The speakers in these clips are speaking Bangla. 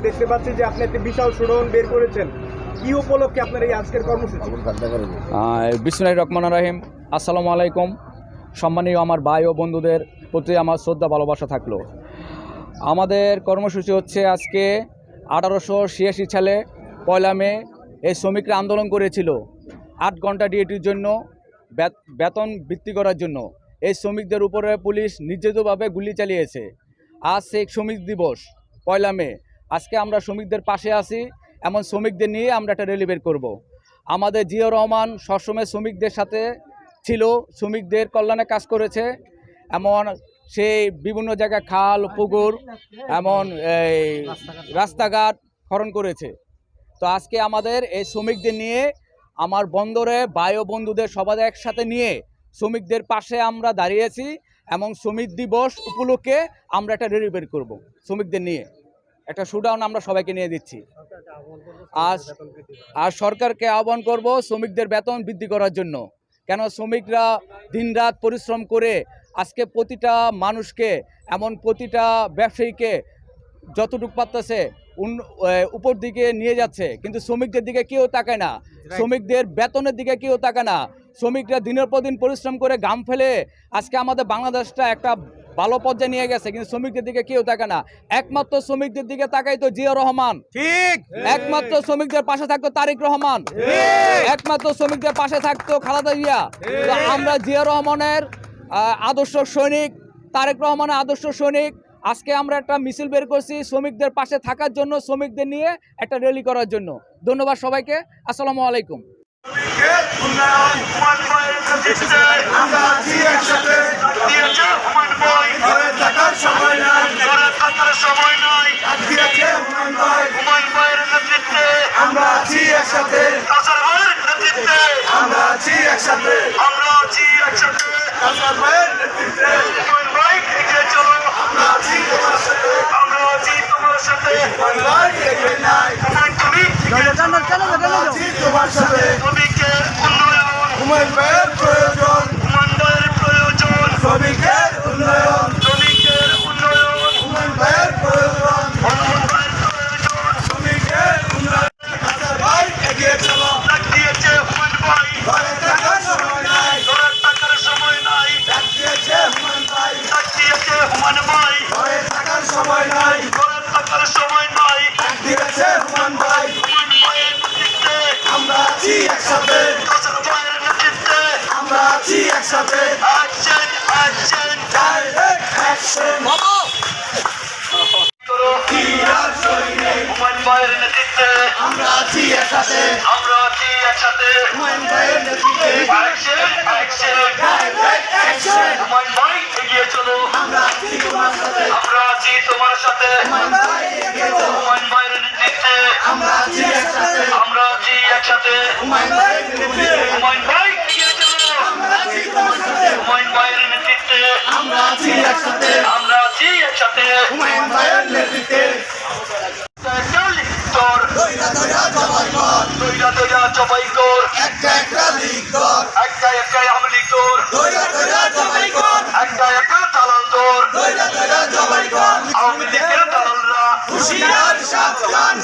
দেখতে পাচ্ছি যে আপনি একটি বিশাল সুরন বের করেছেন। কি উপলক্ষে আপনার এই আজকের কর্মসূচি? বিসমুল্লাহ রহমান রাহিম। আসসালামু আলাইকুম। সম্মানীয় আমার ভাই ও বন্ধুদের প্রতি আমার শ্রদ্ধা ভালোবাসা থাকল। আমাদের কর্মসূচি হচ্ছে আজকে আঠারোশো ছিয়াশি সালে পয়লা মে এই শ্রমিকরা আন্দোলন করেছিল। আট ঘণ্টা ডিউটির জন্য বেত- বেতন বৃদ্ধি করার জন্য। এই শ্রমিকদের উপরে পুলিশ নির্যাতিতভাবে গুলি চালিয়েছে। আজ সেই শ্রমিক দিবস পয়লা মে। আজকে আমরা শ্রমিকদের পাশে আছি, এমন শ্রমিকদের নিয়ে আমরা একটা রেলি বের করব। আমাদের জিয়া রহমান সবসময় শ্রমিকদের সাথে ছিল, শ্রমিকদের কল্যাণে কাজ করেছে, এমন সেই বিভিন্ন জায়গায় খাল, পুকুর, এমন এই রাস্তাঘাট খনন করেছে তো আজকে আমাদের এই শ্রমিকদের নিয়ে, আমার বন্দরে বায়ু বন্ধুদের সবাই একসাথে নিয়ে শ্রমিকদের পাশে আমরা দাঁড়িয়েছি, এবং শ্রমিক দিবস উপলক্ষে আমরা একটা রেলি বের করব, শ্রমিকদের নিয়ে একটা শুডাউন আমরা সবাইকে নিয়ে দিচ্ছি। আজ আর সরকারকে আহ্বান করব শ্রমিকদের বেতন বৃদ্ধি করার জন্য। কেন শ্রমিকরা দিনরাত পরিশ্রম করে আজকে প্রতিটা মানুষকে এমন প্রতিটা ব্যবসায়ীকে যতটুকু পারতেছে উপর দিকে নিয়ে যাচ্ছে। কিন্তু শ্রমিকদের দিকে কেউ তাকায় না। শ্রমিকদের বেতনের দিকে কেউ তাকায় না। শ্রমিকরা দিনের পর দিন পরিশ্রম করে গাম ফেলে আজকে আমাদের বাংলাদেশটা একটা ভালো পর্যায়ে নিয়ে গেছে কিন্তু শ্রমিকদের দিকে কেউ তাকায় না। একমাত্র শ্রমিকদের দিকে তাকাই তো জিয়া রহমান। ঠিক। একমাত্র শ্রমিকদের পাশে থাকতো তারিক রহমান। একমাত্র শ্রমিকদের পাশে থাকতো খালেদা জিয়া। তো আমরা জিয়া রহমানের আদর্শ সৈনিক তারেক রহমানের আদর্শ সৈনিক আজকে আমরা একটা মিছিল বের করছি শ্রমিকদের পাশে থাকার জন্য শ্রমিকদের নিয়ে একটা র্যালি করার জন্য। ধন্যবাদ সবাইকে। আসসালামু আলাইকুম। আমরা আছি একসাথে ঘরে থাকার সময় নাই হুমায়ুন ভাই আমরা আছি একসাথে আমরা আছি একসাথে কাসার ভাইয়ের নেতৃত্বে আমরা আছি তোমার সাথে হুমায়ুন ভাই এগিয়ে নাই আমরা আছি তোমার সাথে হুমায়ুন ভাইয়ের প্রয়োজন শ্রমিকের উন্নয়ন। হুমায়ুন ভাইয়ের প্রয়োজন। শ্রমিকের উন্নয়ন কাসার ভাই এগিয়ে চলো। ঘরে থাকার সময় নাই। ডাক দিয়েছে ভাই। ঘরে থাকার সময় নাই। ডাক দিয়েছে হুমায়ুন ভাই। আমরা আছি একসাথে। আমরা আছি একসাথে। আমরা আছি একসাথে আমরা আছি একসাথে হুমায়ুন ভাইয়ের নেতৃত্বে তোর দইরা দইরা জবাই কর দইরা দইরা জবাই কর একটা একটা লিগ কর একটা একটা আমলি তোর দইরা দইরা জবাই কর একটা একটা দালাল তোর দইরা দইরা জবাই কর আওয়ামী লীগের দালালরা হুশিয়ার সাবধান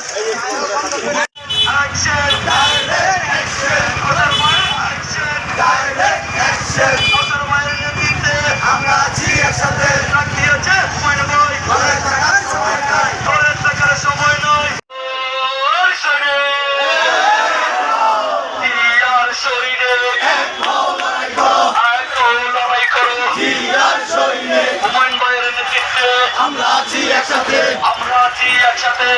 আছি একসাথে আমরা আছি একসাথে।